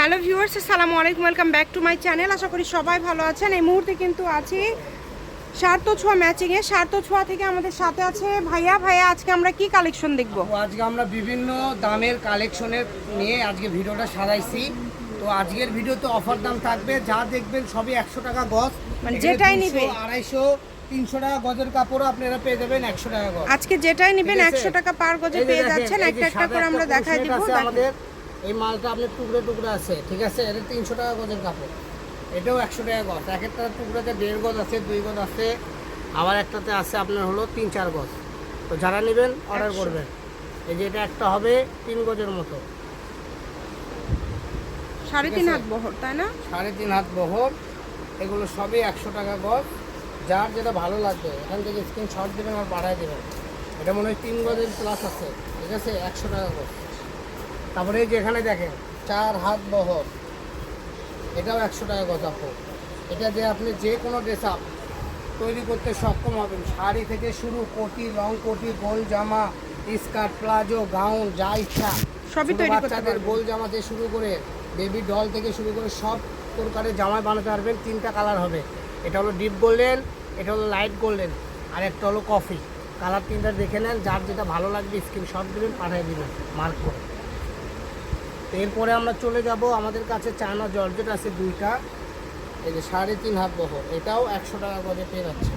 Hello viewers আসসালামু আলাইকুম welcome back to my channel. আশা করি সবাই ভালো আছেন। এই মুহূর্তে কিন্তু আছি সার্থ ছোঁয়া ম্যাচিংয়ে সার্থ ছোঁয়া থেকে আমাদের সাথে আছে ভাইয়া। ভাইয়া আজকে আমরা কি কালেকশন দেখব? আজকে আমরা বিভিন্ন দামের কালেকশনের নিয়ে আজকে ভিডিওটা সাজাইছি। তো আজকের ভিডিওতে অফার দাম থাকবে। যা দেখবেন সবই একশো টাকা গজ। মানে যেটাই নিবে। আড়াইশো তিনশো টাকা গজের কাপড়ও আপনারা পেয়ে যাবেন একশো টাকা গজ। আজকে যেটাই নেবেন একশো টাকা পার গজে পেয়ে যাচ্ছেন। একটা একটা করে আমরা দেখাই দিব। আমাদের। এই মালটা আপনার টুকরো টুকরো আছে ঠিক আছে? এটা তিনশো টাকা গজের কাপড়। এটাও একশো টাকা গজ। এক একটা টুকরোতে দেড় গজ আছে দুই গজ আছে। আবার একটাতে আছে আপনার হলো তিন চার গজ। তো যারা নেবেন অর্ডার করবেন। এই যে এটা একটা হবে তিন গজের মতো। সাড়ে তিন হাত বহর তাই না? সাড়ে তিন হাত বহর। এগুলো সবই একশো টাকা গজ। যার যেটা ভালো লাগবে এখান থেকে স্ক্রিনশট দেবেন আর বাড়ায় দেবেন। এটা মনে হয় তিন গজের প্লাস আছে ঠিক আছে? একশো টাকা গজ। তারপরে এই যে এখানে দেখেন চার হাত বহর এটাও একশো টাকা গজ আপু এটা দিয়ে আপনি যে কোনো ড্রেস আপ তৈরি করতে সক্ষম হবেন। শাড়ি থেকে শুরু কোটি লং কোটি গোল জামা স্কার্ট প্লাজো গাউন যা ইচ্ছা। সবই তৈরি করতে বাচ্চাদের গোল জামা থেকে শুরু করে বেবি ডল থেকে শুরু করে সব প্রকারের জামা বানাতে পারবেন। তিনটা কালার হবে। এটা হলো ডিপ গোল্ডেন এটা হলো লাইট গোল্ডেন আর একটা হলো কফি কালার তিনটা দেখে নেন। যার যেটা ভালো লাগবে স্ক্রিনশট দেবেন পাঠিয়ে দেবেন। মার্ক করে। তো এরপরে আমরা চলে যাব আমাদের কাছে চায়না জর্জেট আছে দুইটা। এই যে সাড়ে তিন হাত বহর এটাও একশো টাকা করে পেয়ে যাচ্ছে।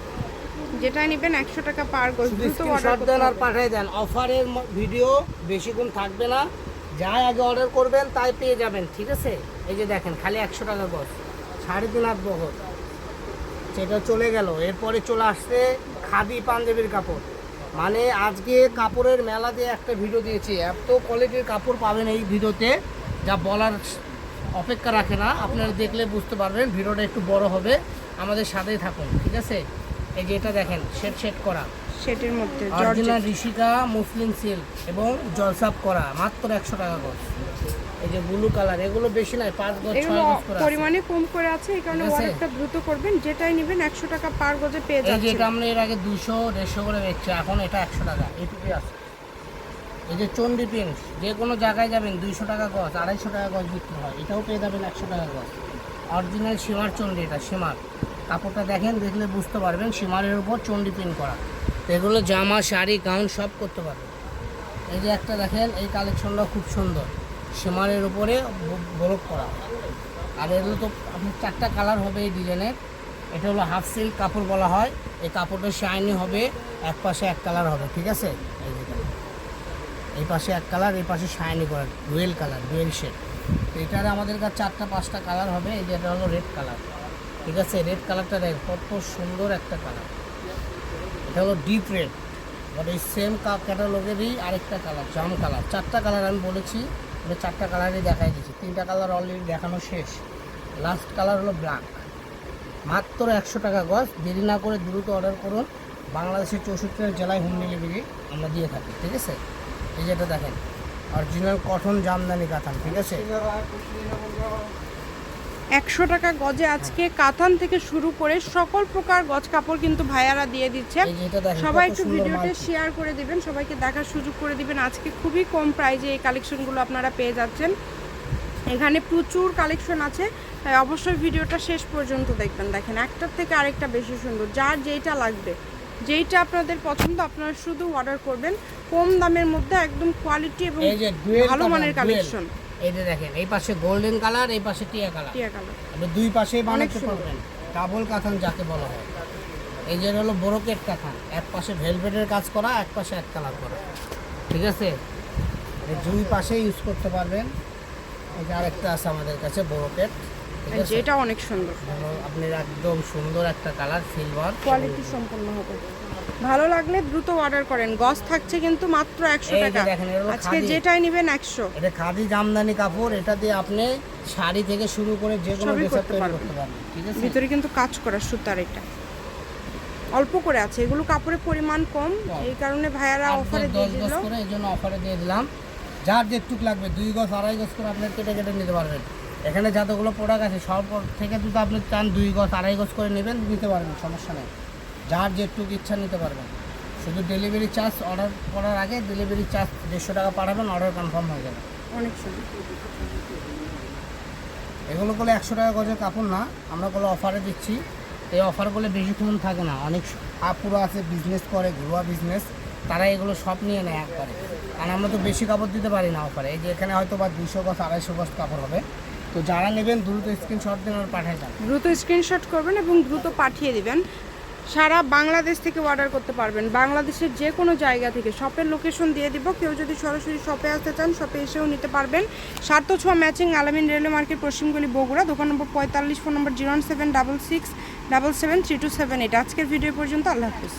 যেটাই নেবেন একশো টাকা পার অর্ডার দেন আর। পাঠিয়ে দেন। অফারের ভিডিও বেশিক্ষণ থাকবে না। যা আগে অর্ডার করবেন তাই পেয়ে যাবেন ঠিক আছে? এই যে দেখেন খালি একশো টাকা গজ। সাড়ে তিন হাত বহর সেটা চলে গেল। এরপরে চলে আসছে খাদি পাঞ্জাবির কাপড়। মানে আজকে কাপড়ের মেলা দিয়ে একটা ভিডিও দিয়েছি। এত কোয়ালিটির কাপড় পাবেন এই ভিডিওতে যা বলার অপেক্ষা রাখে না। আপনারা দেখলে বুঝতে পারবেন ভিডিওটা একটু বড় হবে। আমাদের সাথেই থাকুন ঠিক আছে? এই যে এটা দেখেন সেট সেট করা। সেটির মধ্যে অরিজিনাল ঋষিকা মুসলিম সিল্ক এবং জলসাপ করা মাত্র একশো টাকা গজ এই যে ব্লু কালার এগুলো বেশি নয় পাঁচ গজ এগুলো। পরিমাণে কম করে আছে এই কারণে অর্ডারটা দ্রুত করবেন যেটাই নেবেন একশো টাকা পার গজে পেয়ে এই যে যাচ্ছেন। এটা আমরা এর আগে দুশো দেড়শো করে বেচছি এখন এটা একশো টাকা এইটুকুই আছে। এই যে চন্ডি প্রিন্ট যে কোনো জায়গায় যাবেন দুইশো টাকা গজ আড়াইশো টাকা গজ বিক্রি হয় এটাও পেয়ে যাবেন একশো টাকা গজ। অরিজিনাল সীমার চন্ডি এটা সীমার। কাপড়টা দেখেন দেখলে বুঝতে পারবেন সীমারের উপর চন্ডি প্রিন্ট করা। এগুলো জামা শাড়ি গাউন সব করতে পারবেন। এই যে একটা দেখেন এই কালেকশনটা খুব সুন্দর। সীমারের উপরে বরফ করা। আর এগুলো তো আপনার চারটা কালার হবে এই ডিজাইনের এটা হলো হাফ সিল্ক কাপড় বলা হয়। এই কাপড়টা শাইনি হবে, এক পাশে এক কালার হবে, ঠিক আছে? এই পাশে এক কালার এই পাশে শাইনি করা ডুয়েল কালার ডুয়েল শেড এটার আমাদের কাছে চারটা, পাঁচটা কালার হবে, এই যে এটা হলো রেড কালার ঠিক আছে? রেড কালারটা দেখ কত সুন্দর একটা কালার এটা হলো ডিপ রেড বাট এই সেম ক্যাটালগেরই আরেকটা কালার জাম কালার চারটা কালার আমি বলেছি। আমি চারটা কালারই দেখাই দিচ্ছি তিনটা কালার অলরেডি দেখানো শেষ। লাস্ট কালার হলো ব্ল্যাক মাত্র একশো টাকা গজ। দেরি না করে দ্রুত অর্ডার করুন। বাংলাদেশের চৌষট্টি জেলায় হোম ডেলিভারি আমরা দিয়ে থাকি, ঠিক আছে? এই যেটা দেখেন। অরিজিনাল কটন জামদানি কাতান ঠিক আছে? একশো টাকা গজে আজকে কাতান থেকে শুরু করে সকল প্রকার গজ কাপড় কিন্তু ভাইয়ারা দিয়ে দিচ্ছে সবাই একটু ভিডিওটা শেয়ার করে দিবেন সবাইকে দেখার সুযোগ করে দিবেন। আজকে খুবই কম প্রাইজে এই কালেকশনগুলো আপনারা পেয়ে যাচ্ছেন। এখানে প্রচুর কালেকশন আছে তাই অবশ্যই ভিডিওটা শেষ পর্যন্ত দেখবেন। দেখেন একটার থেকে আরেকটা বেশি সুন্দর। যার যেইটা লাগবে যেইটা আপনাদের পছন্দ আপনারা শুধু অর্ডার করবেন। কম দামের মধ্যে একদম কোয়ালিটি এবং ভালো মানের কালেকশন এই যে দেখেন এই পাশে গোল্ডেন কালার এই পাশে টিয়া কালার টিয়া কালার আপনি দুই পাশেই বানাতে। পারবেন। ডাবল কাঁথান যাকে বলা হয়। এই যে হলো ব্রোকেট কাঁথান। এক পাশে ভেলভেটের কাজ করা এক পাশে এক কালার করা। ঠিক আছে? দুই পাশে ইউজ করতে পারবেন। এই যে আরেকটা আছে আমাদের কাছে ব্রোকেট যেটা অনেক সুন্দর। আপনার একদম সুন্দর একটা কালার সিলভার কোয়ালিটি সম্পন্ন হবে। ভালো লাগলে দ্রুত অর্ডার করেন। গজ থাকছে কিন্তু মাত্র একশো টাকা। আজকে যেটাই নেবেন একশো। এটা খাদি জামদানি কাপড় এটা দিয়ে আপনি শাড়ি থেকে শুরু করে যে কোনো করতে পারবেন। ঠিক আছে? ভিতরে কিন্তু কাজ করা সুতার এটা। অল্প করে আছে। এগুলো কাপড়ের পরিমাণ কম। এই কারণে ভাইয়ারা অফারে দিয়ে দিল। করে এই জন্য অফারে দিয়ে দিলাম। যার যেটুক লাগবে দুই গজ আড়াই গজ করে আপনি কেটে কেটে নিতে পারবেন। এখানে যতগুলো প্রোডাক্ট আছে সব থেকে যদি আপনি চান দুই গজ আড়াই গজ করে নেবেন নিতে পারবেন সমস্যা নেই। যার যেটুক ইচ্ছা নিতে পারবেন। শুধু ডেলিভারি চার্জ অর্ডার করার আগে ডেলিভারি চার্জ দেড়শো টাকা পাঠাবেন অর্ডার কনফার্ম হয়ে যাবে। অনেক সুন্দর। এগুলো করলে একশো টাকা গজের কাপড় না আমরা কোনো অফারে দিচ্ছি। এই অফার অফারগুলো বেশিক্ষণ থাকে না। অনেক আপুরা আছে বিজনেস করে ঘরোয়া বিজনেস তারা এগুলো সব নিয়ে নেয় একবারে। কারণ আমরা তো বেশি কাপড় দিতে পারি না অফারে এই যে এখানে হয়তো বা দুশো গজ আড়াইশো গজ কাপড় হবে। তো যারা নেবেন দ্রুত স্ক্রিনশট দিন আর পাঠিয়ে দেন। দ্রুত স্ক্রিনশট করবেন এবং দ্রুত পাঠিয়ে দিবেন। সারা বাংলাদেশ থেকে অর্ডার করতে পারবেন। বাংলাদেশের যে কোনো জায়গা থেকে শপের লোকেশন দিয়ে দিব। কেউ যদি সরাসরি শপে আসতে চান শপে এসেও নিতে পারবেন। সাত ছোঁয়া ম্যাচিং আলামিন রেলওয়ে মার্কেট পশ্চিমগুলি বগুড়া, দোকান নম্বর পঁয়তাল্লিশ, phone number zero seven double six, double seven three two seven eight. আজকের ভিডিও পর্যন্ত আল্লাহ হাফিজ।